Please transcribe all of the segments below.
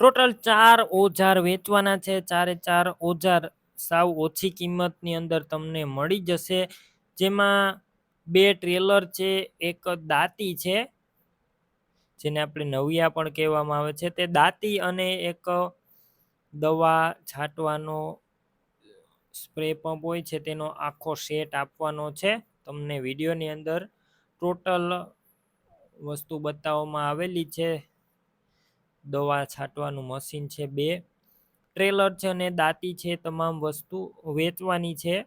Total ચાર ઓજાર વેચવાના છે. ચારે ચાર ઓજાર સાવ ઓછી કિંમતની અંદર તમને મળી જશે. જેમાં બે ટ્રેલર છે, એક દાંતી છે, જેને આપણે નવિયા પણ કહેવામાં આવે છે. તે દાંતી અને એક દવા છાંટવાનો સ્પ્રે પંપ હોય છે, તેનો આખો સેટ આપવાનો છે. તમને વિડીયોની અંદર ટોટલ વસ્તુ બતાવવામાં આવેલી છે. દવા છાંટવાનું મશીન છે બે. ટ્રેલર છે અને દાંતી છે, તમામ વસ્તુ વેચવાની છે.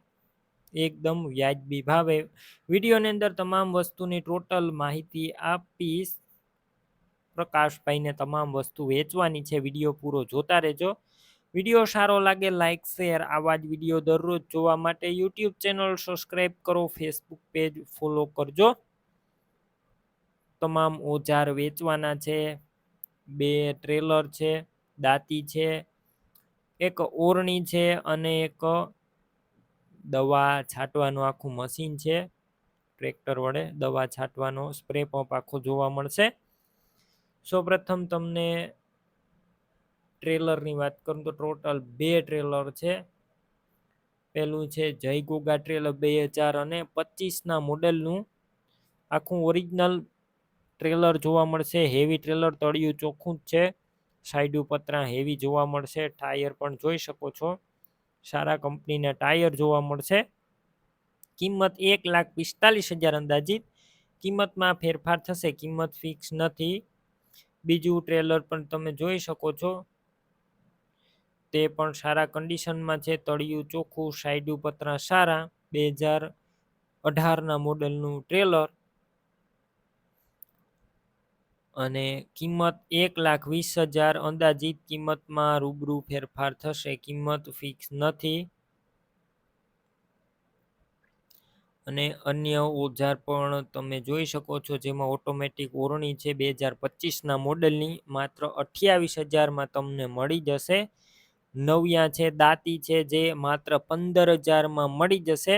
એકદમ વ્યાજબી ભાવે. વિડીયોની અંદર તમામ વસ્તુની ટોટલ માહિતી આપીશ. પ્રકાશભાઈને તમામ વસ્તુ વેચવાની છે, વીડિયો પૂરો જોતા રહેજો. વીડિયો સારો લાગે લાઇક શેર, આવા જ વીડિયો દરરોજ જોવા માટે યુટ્યુબ ચેનલ સબસ્ક્રાઈબ કરો, ફેસબુક પેજ ફોલો કરજો. તમામ ઓજાર વેચવાના છે. બે ટ્રેલર છે, દાંતી છે, એક ઓરણી છે અને એક દવા છાંટવાનું આખું મશીન છે. ટ્રેક્ટર વડે દવા છાંટવાનો સ્પ્રે પંપ આખો જોવા મળશે. સૌપ્રથમ તમને ટ્રેલરની વાત કરું તો ટોટલ બે ટ્રેલર છે. પેલું છે જય ગોગા ટ્રેલર બે હજાર અને પચીસના મોડેલનું. આખું ઓરિજિનલ ટ્રેલર જોવા મળશે હેવી ટ્રેલર તળિયું ચોખ્ખું જ છે. સાઈડ પતરા હેવી જોવા મળશે ટાયર પણ જોઈ શકો છો. સારા કંપનીના ટાયર જોવા મળશે. કિંમત એક લાખ પિસ્તાલીસ હજાર અંદાજિત. કિંમતમાં ફેરફાર થશે, કિંમત ફિક્સ નથી. બીજું ટ્રેલર પણ તમે જોઈ શકો છો. તે પણ સારા કન્ડિશનમાં છે, તળિયું ચોખ્ખું સાઈડ પતરા સારા. બે હજાર અઢારના મોડલનું ટ્રેલર અને કિંમત એક લાખ વીસ હજાર અંદાજિત કિંમતમાં રૂબરૂ ફેરફાર થશે. કિંમત ફિક્સ નથી. અને અન્ય ઓજાર પણ તમે જોઈ શકો છો, જેમાં ઓટોમેટિક ઓરણી છે બે હજાર પચીસના મોડલની. માત્ર અઠ્યાવીસ હજારમાં તમને મળી જશે. નવિયા છે, દાંતી છે, જે માત્ર પંદર હજારમાં મળી જશે.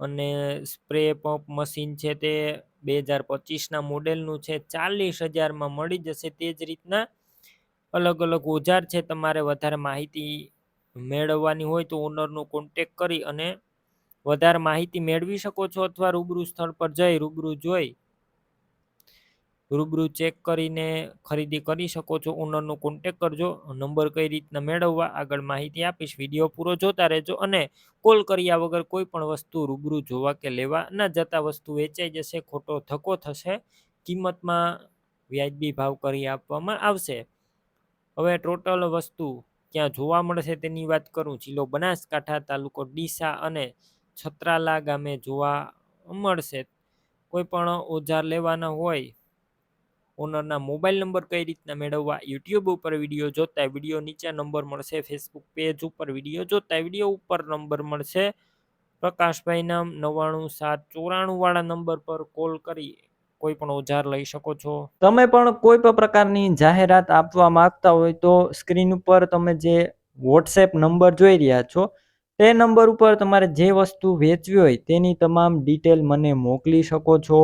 અને સ્પ્રે પંપ મશીન છે તે બે હજાર પચીસના મોડેલનું છે, ચાલીસ હજારમાં મળી જશે. તે જ રીતના અલગ અલગ ઓજાર છે, તમારે વધારે માહિતી મેળવવાની હોય તો ઓનરનો કોન્ટેક કરી અને વધારે માહિતી મેળવી શકો છો અથવા રૂબરૂ સ્થળ પર જઈ, રૂબરૂ જોઈ રૂબરૂ ચેક કરીને ખરીદી કરી શકો છો. ઓનરનો કોન્ટેક કરજો. નંબર કઈ રીતના મેળવવા આગળ માહિતી આપીશ. વીડિયો પૂરો જોતા રહેજો અને કોલ કર્યા વગર કોઈ પણ વસ્તુ રૂબરૂ જોવા કે લેવા ન જતા વસ્તુ વેચાઈ જશે, ખોટો ધક્કો થશે, કિંમતમાં વ્યાજબી ભાવ કરી આપવામાં આવશે. હવે ટોટલ વસ્તુ ક્યાં જોવા મળશે તેની વાત કરું. જિલ્લો બનાસકાંઠા, તાલુકો ડીસા અને છત્રાલા ગામે જોવા મળશે. કોઈ પણ ઓજાર લેવાના હોય ઓનરના મોબાઈલ નંબર કઈ રીતના મેળવવા, યુટ્યુબ ઉપર વીડિયો જોતા વીડિયો નીચે નંબર મળશે, ફેસબુક પેજ ઉપર વીડિયો જોતા વીડિયો ઉપર નંબર મળશે. પ્રકાશભાઈના નવ્વાણું સાત ચોરાણું વાળા નંબર પર કોલ કરી કોઈ પણ ઓજાર લઈ શકો છો. તમે પણ કોઈ પણ પ્રકારની જાહેરાત આપવા માંગતા હોય તો સ્ક્રીન ઉપર તમે જે વોટ્સએપ નંબર જોઈ રહ્યા છો, તે નંબર ઉપર તમારે જે વસ્તુ વેચવી હોય તેની તમામ ડિટેલ મને મોકલી શકો છો.